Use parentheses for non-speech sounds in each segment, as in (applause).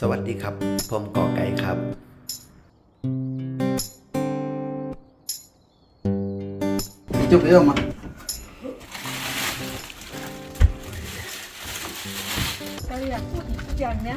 สวัสดีครับ ผมกอไก่ครับจุ๊บเรื่องมาเราอยากพูดอีกอย่างเนี้ย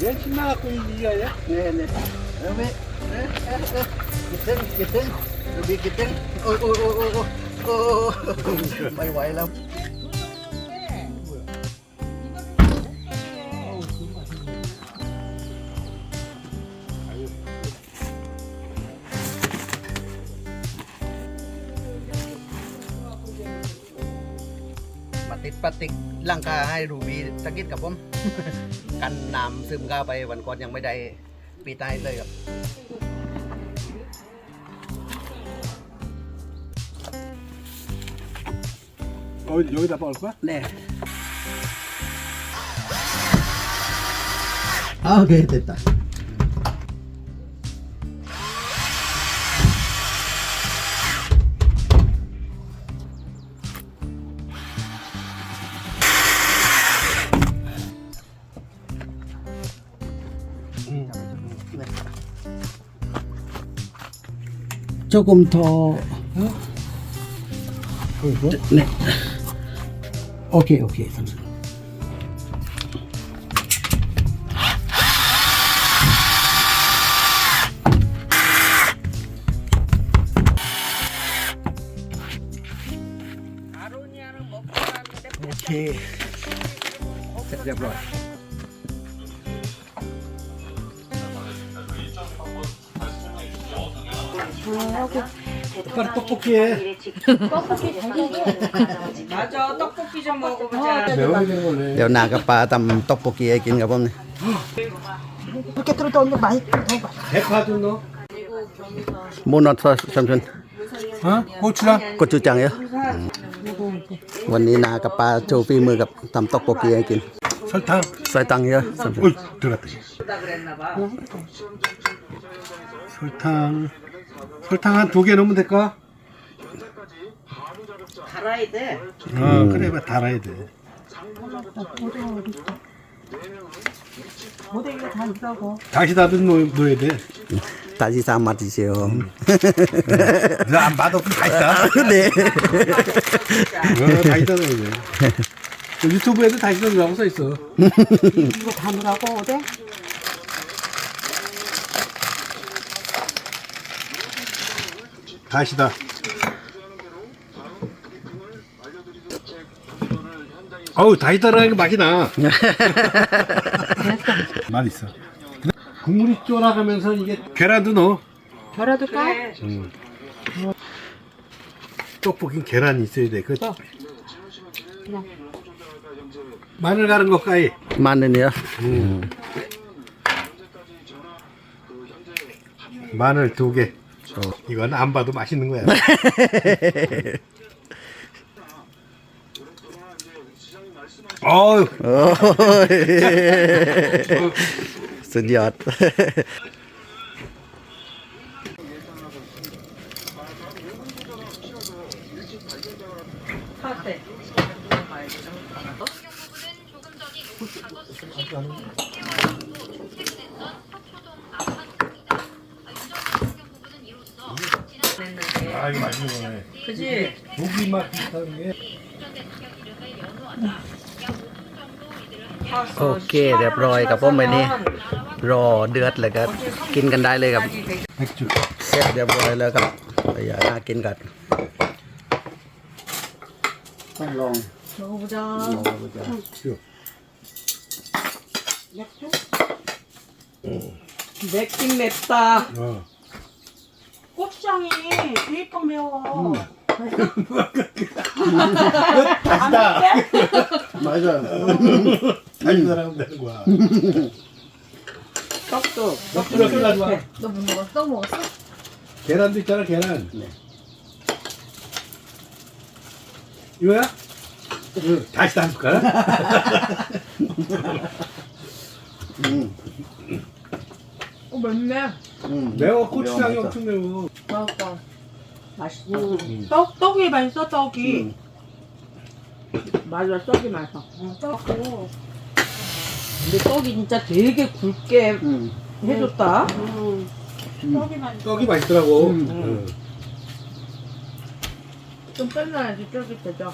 Yan si Mako niya ya. Nene. Rami. Kiteng, kiteng. Rubi kiteng. Oi, oi, oi, oi, oi. Oh, may way lắm. Patik-patik lang ka hay Ruby. Sakit ka po? กันน้ำซึมก้าไปวันก่อนยังไม่ได้ปีตายเลยครับโอ้ยโยยดับอลปะแน่โอเคเต็มตา 조금 더 네. 오케이 오케이 삼촌. 오케이. 자, 잡 아. 빨리 떡볶이 해. (laughs) 맞아 떡볶이 좀 먹어보자 매워야 되는 거네. เดี๋ยวนากับปลาตำตอกโปกีให้กินกับผมนี่ 이렇게 들어도 언니 많이 먹어봐 대파도 넣어. มูนอตซอสซัมซุน 어? 고추랑? กดจูจังเยอะวันนี้นากับปลาโชว์ฝีมือกับตำตอกโปกีให้กิน 설탕. ใส่ตังค์เยอะซัมซุน 어이, 들어갔다. 그랬나봐 설탕. 설탕 한 두 개 넣으면 될까? 달아야 돼. 어 그래 봐 달아야 돼. 모델 이거 다 있다고. 다시 다듬 놓, 놓아야 돼. 다시 다 맞으세요. 음. 나안 봐도 다 있다. (laughs) 네. 어, 다 있다 넣어야 돼. 그 유튜브에도 다시 넣으라고 써 있어. 이거 다 넣으라고 오대? 다시다. 어우 다시다라는 게 맛이 나. (laughs) 맛 있어. 국물이 쫄아가면서 이게 계란도 넣어. 계란도 까? 떡볶이 계란이 있어야 돼. 그 마늘 가는 거 까이? 마늘이요? 음. 마늘 두 개. 이건 안 봐도 맛있는 거야. 어우, โอ้ยสุดยอด 카페 아 이 거 맛있는 거네. 그지? 고기 맛 비슷한 게. โอเคเรียบร้อยกับผมวันนี้ รอเดือดเลยก็กินกันได้เลยครับ 맥주. เสร็จเรียบร้อยแล้วครับอย่าน่ากินกันต้องลอง 먹어보자 ลองดูจ้ะ 쭉. 맥주? 맵긴 맵다. 어. 고추장이 일번 매워. 다시다. (laughs) 맞아. 다시 사람하면 되는 거야. 떡도. 떡 이렇게 가져와. 너뭐 먹었어? 떡 먹었어? 계란도 있잖아, 계란. 이거야? 응. 다시 담을까? (laughs) 어 맵네. 음. 매워, 고추장이 매워, 엄청 매워. 맛있다. 맛있어. 떡, 떡이 맛있어, 떡이. 맞아, 떡이 맛있어. 떡고. 근데 떡이 진짜 되게 굵게 음. 해줬다. 떡이 맛있어. 떡이 맛있더라고. 음. 응. 좀 뺄라야지 쫄깃해져.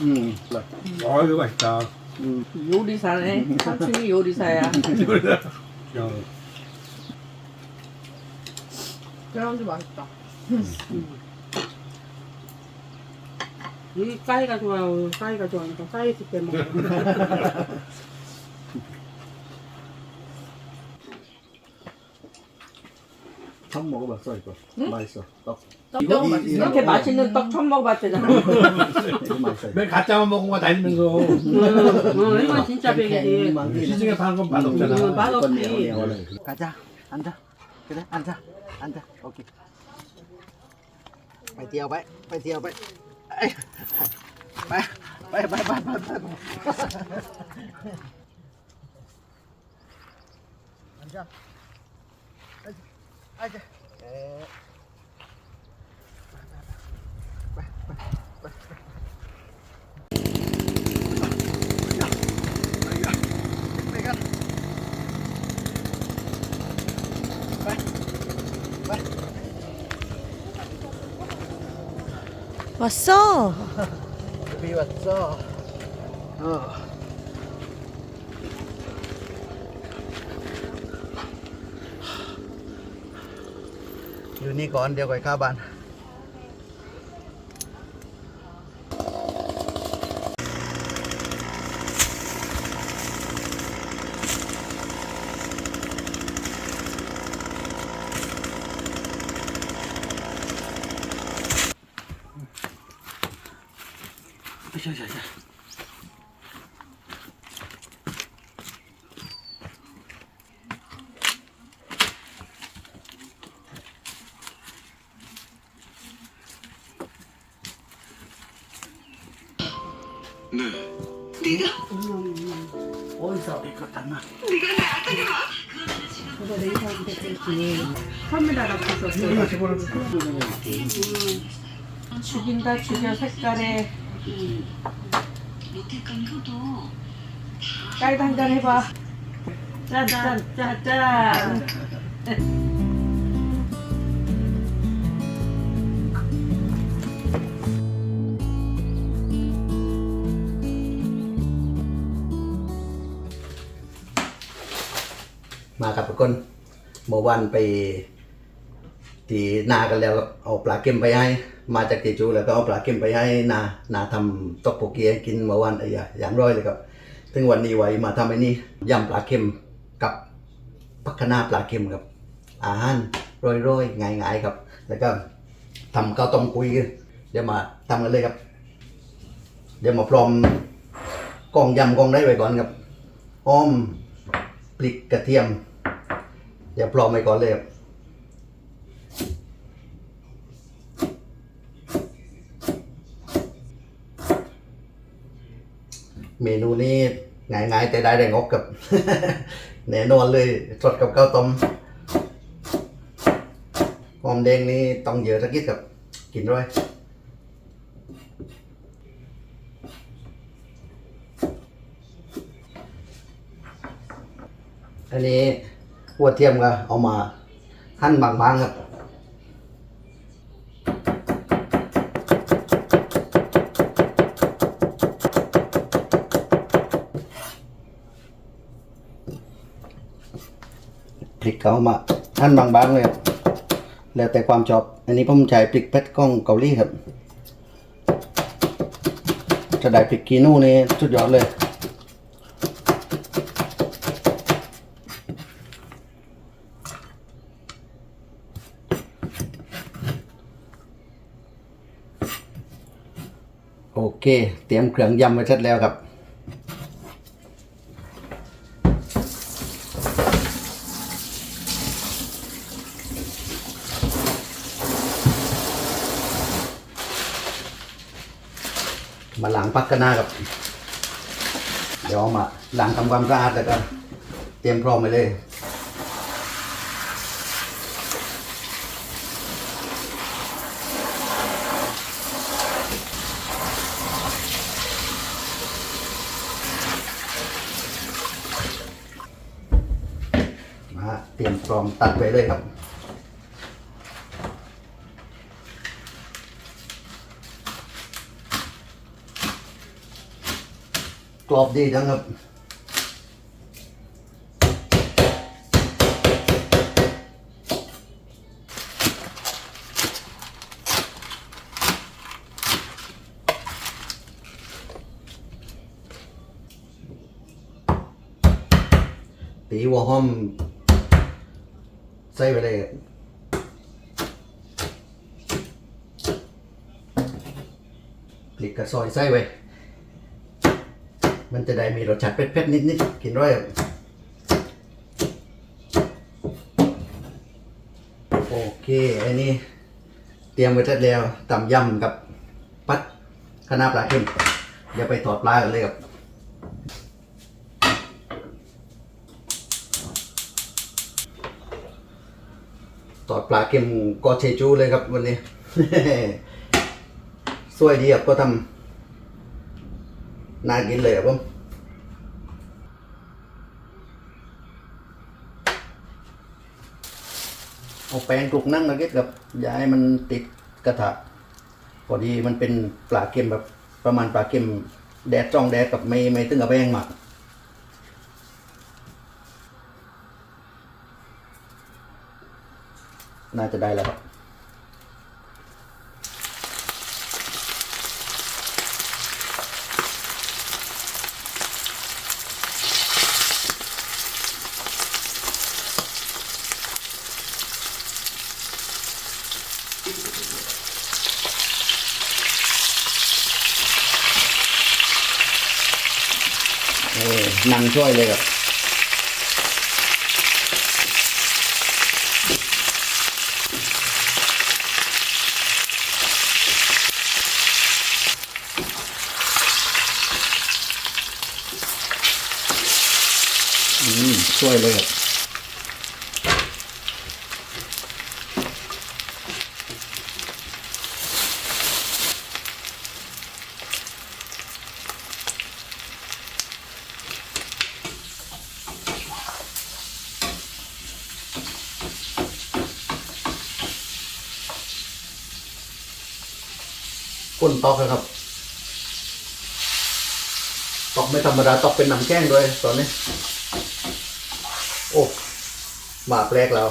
음. 아, 이거 맛있다. 음. 요리사네. 삼촌이 요리사야. (laughs) 야, 계란도 맛있다. 여기 까이가 좋아요. 까이가 좋아하니까 까이 있을 때 먹어. (laughs) 처음 먹어봤어 이거. 맛있어. 떡. 떡 이거 떡 이- 맛있어. 이렇게 맛있는 떡 처음 먹어봤잖아. (laughs) 이거 맛있어. 맨 가짜만 먹은 거 다니면서 응, 이건 진짜 백이지. 시중에 파는 건 맛없잖아. 음, 맛없지. 가자 앉아 그래 앉아 అంతే okay ไปเที่ยวไปไปเที่ยวไปไปไปไปไปไปไปอันจ้าอันจ้าเอ๊ะไปไปไปไป วัดโซ่ บีวัดโซ่ออยู่นี่ก่อนเดี๋ยวไปอข้าบ้าน 어디서? 이거 담아. 그거 내 이상 됐을지. 카메라가 없어서. 이거 집어넣어. 죽인다 죽여 색깔에. 음. 딸도 한잔 해봐. 짠짠짠짠. กับทุกคนเมื่อวันไปตีนากันแล้วเอาปลาเค็มไปให้ มาจากตีจูแล้วก็เอาปลาเค็มไปให้นานาทำตกโปเกียกินเมื่อวันไอ้ยาอย่างร้อยเลยครับถึงวันนี้ไว้มาทำไอ้นี่ยำปลาเค็มกับพักคะน้าปลาเค็มครับอาหารร้อยๆง่ายๆครับ แล้วก็ทำข้าวต้มกุยเดี๋ยวมาทำกันเลยครับ เดี๋ยวมาพร้อมกองยำกองได้ไว้ก่อนครับอ้อมพริกกระเทียม เดี๋ยวพร้อมไว้ก่อนเลยครับเมนูนี้ง่ายๆแต่ได้แรงงกกับ แน่นอนเลยสดกับข้าวต้มหอมแดงนี่ต้องเยอะสักนิดกับกินด้วยอันนี้ หัวเทียมก็เอามาหั่นบางๆครับพริกเอามาหั่นบางๆเลยครับแล้วแต่ความชอบ อันนี้ผมใช้พริกเพชรกล้องเกาหลีครับจะได้พริกกีนูนี่สุดยอดเลย อ เค เตรียมเครื่องยำไว้เสร็จแล้วครับมาล้างพักกันหน้าครับ เดี๋ยวเอามาล้างทำความสะอาดแล้วก็เตรียมพร้อมไปเลย มาเตรียมพร้อม ตัดไปเลยครับ กรอบดีจังครับ ตีหัวหอม ใส่ไปเลยครับพริกกระซอย ใส่ไว้ มันจะได้มีรสชาติเผ็ดๆนิดๆกินร้อยโอเคอันนี้เตรียมไว้แล้วตำยำกับปัดคะน้าปลาเค็มเดี๋ยวไปทอดปลากันเลยครับตอดปลาเค็มกอเชจูเลยครับวันนี้ สวยดีครับก็ทำ น่ากินเลยครับผมเอาแป้งกลุกนั่งมาเก็ตกับอย่าให้มันติดกระทะพอดีมันเป็นปลาเค็มแบบประมาณปลาเค็มแดดจ้องแดดกับไม่ไม่ตึงกับแป้งมากน่าจะได้แล้วครับ เออ นั่งช่วยเลยครับ ก้นตอกครับตอกไม่ธรรมดาตอกเป็นน้ำแกงด้วยตอนนี้ โอ้หมากแรกแล้ว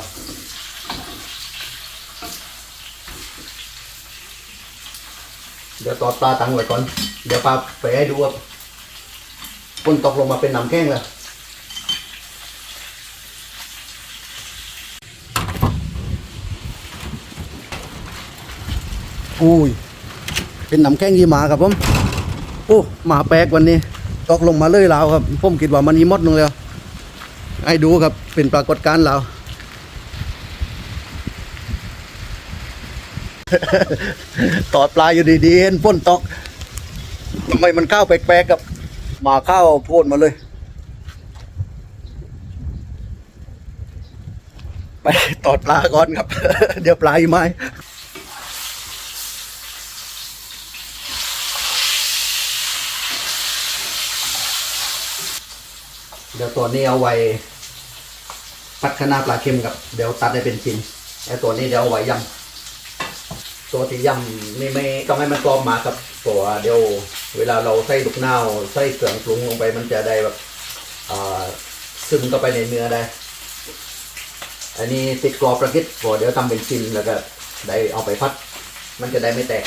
เดี๋ยวตอดปลาตังไว้ก่อน เดี๋ยวปลาไปให้ดูว่าปนตกลงมาเป็นน้ำแข้งแล้วอุ้ย เป็นน้ำแข้งยีหมาครับผมโอ้หมาแปลกวันนี้ตกลงมาเลยแล้วครับผมคิดว่ามันยีมดนึงแล้วให้ดูครับเป็นปรากฏการณ์เราตอดปลาอยู่ดีๆเห็นพ่นตกทำไมมันเข้าวแปลกๆกับหมาเข้าวพ่นมาเลย ไปตอดปลาก่อนครับ เดี๋ยวปลาอยู่ไหม ดี๋ยวตัวนี้เอาไว้พัดคะน้าปลาเค็มกับ เดี๋ยวตัดให้เป็นชิ้นไอ้ตัวนี้เดี๋ยวเอาไว้ยำตัวที่ยำนี่ไม่ต้องให้มันกรอบมากครับเพราะว่าเดี๋ยวเวลาเราใส่ลูกเน่าใส่เครื่องปรุงลงไปมันจะได้แบบซึมเข้าไปในเนื้อได้ อันนี้ติดกรอบประคิดพอเดี๋ยวทำเป็นชิ้นแล้วก็ได้เอาไปพัด มันจะได้ไม่แตก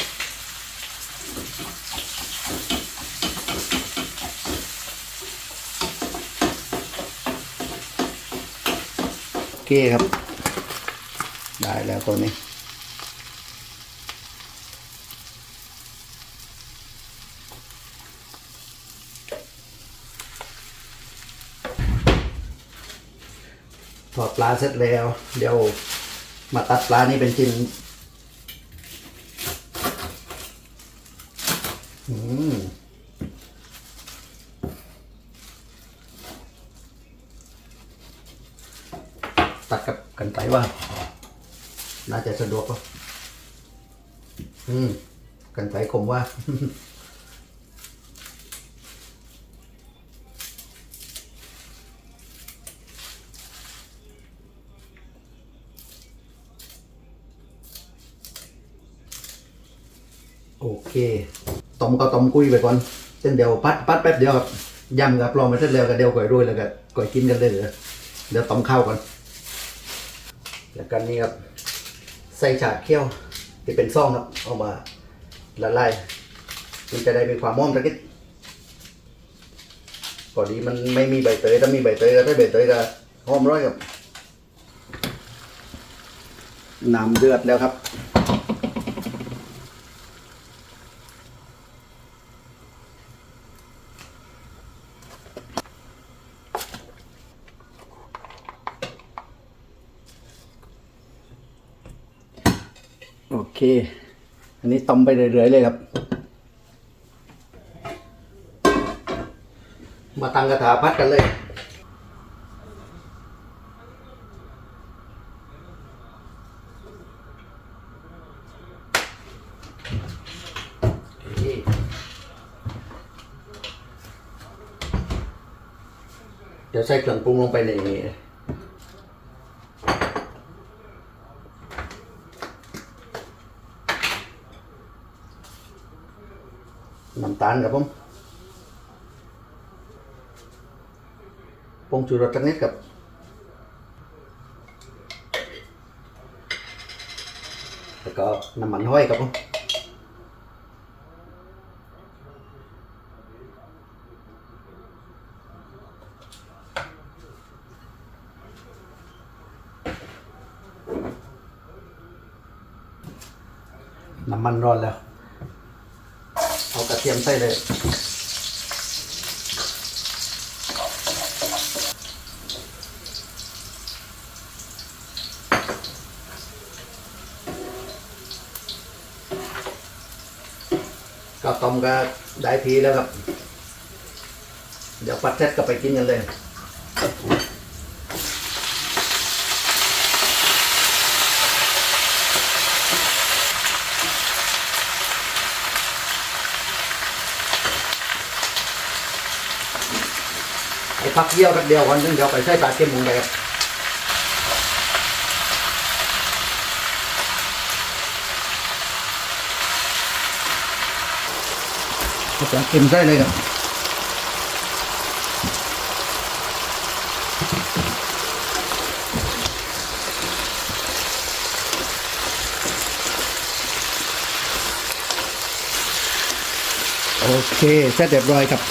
เคครับ ได้แล้วตัวนี้ ถอดปลาเสร็จแล้ว เดี๋ยวมาตัดปลานี่เป็นชิ้น ว่า น่าจะสะดวกป่ะอืม กันไกคมว่า โอเคต้มก็ต้มกุ้ยไปก่อนเส้นเดียวพัดพัดแป๊บเดียวครับยำกับปลอมไปเสร็จแล้วก็เดียวก่อยรุ่ยแล้วก็ก่อยกินกันเลยเดี๋ยวเดี๋ยวต้มข้าวก่อน แล้วกันนี่ครับใส่ฉาเขี้ยวที่เป็นซ่องครับเอามาละลายมันจะได้มีความม่อมตะกิดพอดีมันไม่มีใบเตยถ้ามีใบเตยก็ได้ใบเตยก็หอมร้อยครับน้ำเดือดแล้วครับ โอเคอันนี้ต้มไปเรื่อยๆเลยครับ มาตั้งกระถาพัดกันเลยเดี๋ยวใส่เครื่องปรุงลงไปในนี้ น้ำ ตาลครับผมปงชูรสจักนิดครับแล้วก็น้ำมันห้อยครับผมน้ำมันร้อนแล้ว ทียมใส่เลย ก็ต้มก็ได้ทีแล้วครับ เดี๋ยวปัดเสร็จก็ไปกินกันเลย ไอ้พักเยี่ยวพักเดียววันนึงเดี๋ยวไปใช้ปลาเค็มมุงเลยครับเอาปลาเค็มใส่เลยครับโอเคเสร็จเรียบร้อยครับ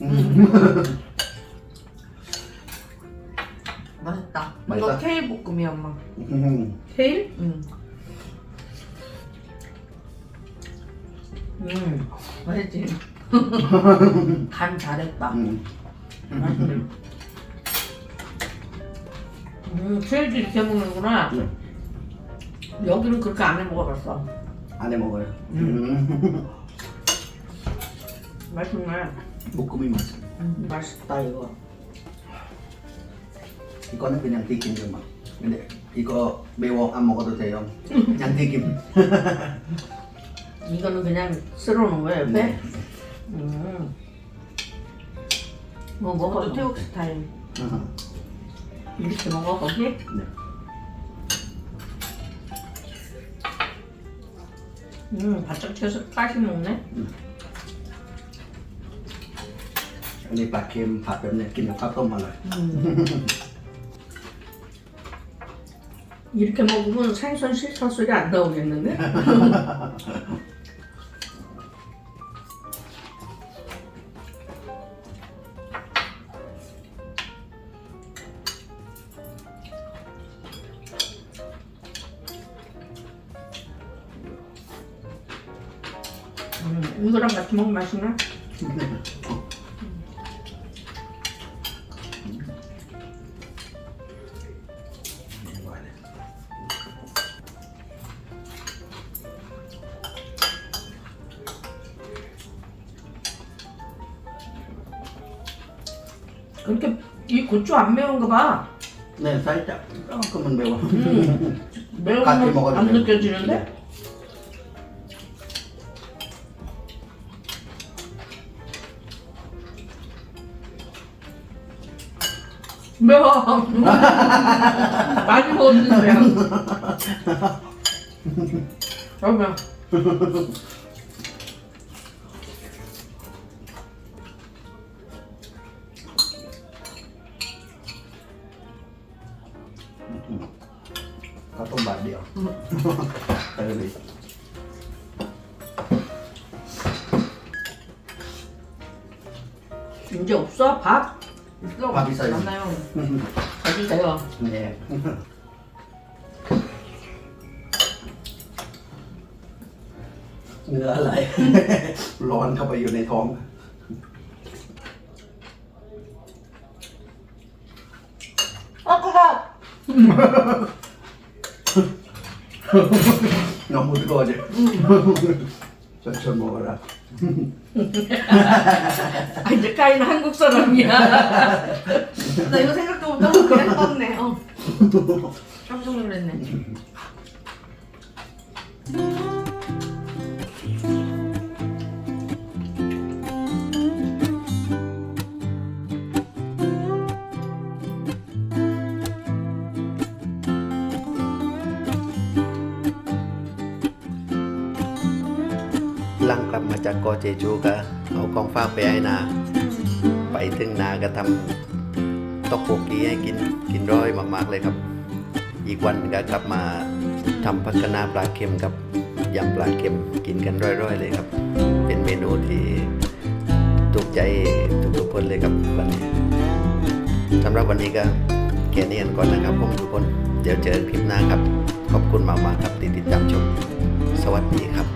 음. (laughs) 맛있다. 맛있다? 이거 케일 볶음이야 엄마. 음. 케일? 응. 음 맛있지. (laughs) 간 잘했다. 음. 맛있네. 음, 케일도 이렇게 먹는구나. 네. 여기는 그렇게 안 해 먹어봤어. 안해 먹어요. 응. (laughs) 맛있네. 볶음이 맛있어. 음, 맛있다 이거. 이거는 그냥 튀김이만. 근데 이거 매워 안 먹어도 돼요. 그냥 튀김. (laughs) 이거는 그냥 쓸어놓은 거야 옆에. 네. 음. 뭐 먹어도 태국 스타일. 아하. 이렇게 먹어 거기. 네. 음 바짝 튀어서 다시 먹네. 음. อันนี้ปลาเค็มผัดแบบเนี้ยกินกับข้าวต้มอร่อย 음. 이렇게 먹으면 생선 싫다 소리 안 나오겠는데? (laughs) 음, 이거랑 같이 먹으면 맛있나? (laughs) 안 매운가 봐. 네, 살짝 조금은 매워. 음, 매운 같이 건 먹어도 안 돼요. 느껴지는데? 매워. 많이 먹었는데. 어, 매워. 해주세요. nè ngứa lại lonเข้าไปอยู่ในท้อง 아, 그거! 너무 뜨거워져 천천히 먹어라 아, 이제 까이는 한국 사람이야. 나 이거 생각 너무 그랬었네. 어. 깜짝 놀랐네. lăng co chế chú cả, áo con pha về ai nà, thương nà cả thăm ตอกโปกีให้กินกินร้อยมาก ๆ เลยครับ อีกวันก็กลับมาทำพักนาปลาเค็มกับยำปลาเค็มกินกันร้อยๆเลยครับ เป็นเมนูที่ถูกใจทุกๆคนเลยครับวันนี้สำหรับวันนี้ก็แค่นี้กันก่อนนะครับผมทุกคน เดี๋ยวเจอกันคลิปหน้าครับ ขอบคุณมากๆครับที่ติดตามชม สวัสดีครับ